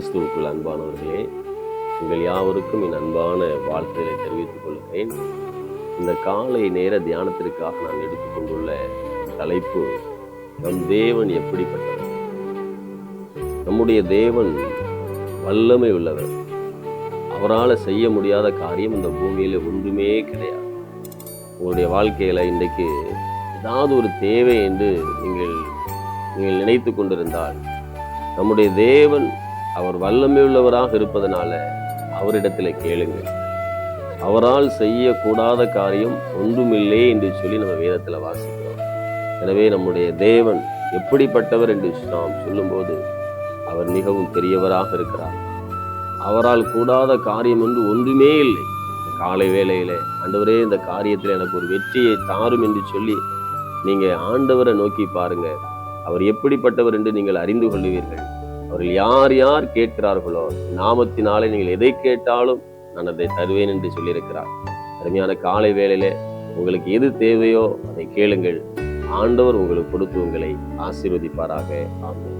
கிறிஸ்துவுக்குள் அன்பானவர்களே உங்கள் யாவருக்கும் என் அன்பான வாழ்த்துக்களை தெரிவித்துக் கொள்கிறேன். இந்த காலை நேர தியானத்திற்காக நான் எடுத்துக்கொண்டுள்ள தலைப்பு நம் தேவன் எப்படிப்பட்டவர்? நம்முடைய தேவன் வல்லமை உள்ளவர். அவரால் செய்ய முடியாத காரியம் இந்த பூமியில் ஒன்றுமே கிடையாது. உங்களுடைய வாழ்க்கையில் இன்றைக்கு ஏதாவது ஒரு தேவை என்று நீங்கள் நீங்கள் நினைத்து கொண்டிருந்தால் நம்முடைய தேவன் அவர் வல்லமை உள்ளவராக இருப்பதனால அவரிடத்தில் கேளுங்கள். அவரால் செய்யக்கூடாத காரியம் ஒன்றுமில்லை என்று சொல்லி நம்ம வேதத்தில் வாசிக்கிறோம். எனவே நம்முடைய தேவன் எப்படிப்பட்டவர் என்று நாம் சொல்லும்போது அவர் மிகவும் பெரியவராக இருக்கிறார். அவரால் கூடாத காரியம் என்று ஒன்றுமே இல்லை. காலை வேளையில் ஆண்டவரே இந்த காரியத்தில் எனக்கு ஒரு வெற்றியை தாரும் என்று சொல்லி நீங்கள் ஆண்டவரை நோக்கி பாருங்கள் அவர் எப்படிப்பட்டவர் என்று நீங்கள் அறிந்து கொள்ளுவீர்கள். அவர்கள் யார் யார் கேட்கிறார்களோ நாமத்தினாலே நீங்கள் எதை கேட்டாலும் நான் அதை தருவேன் என்று சொல்லியிருக்கிறார். அருமையான காலை வேளையிலே உங்களுக்கு எது தேவையோ அதை கேளுங்கள். ஆண்டவர் உங்களுக்கு கொடுத்து உங்களை ஆசீர்வதிப்பாராக. ஆகும்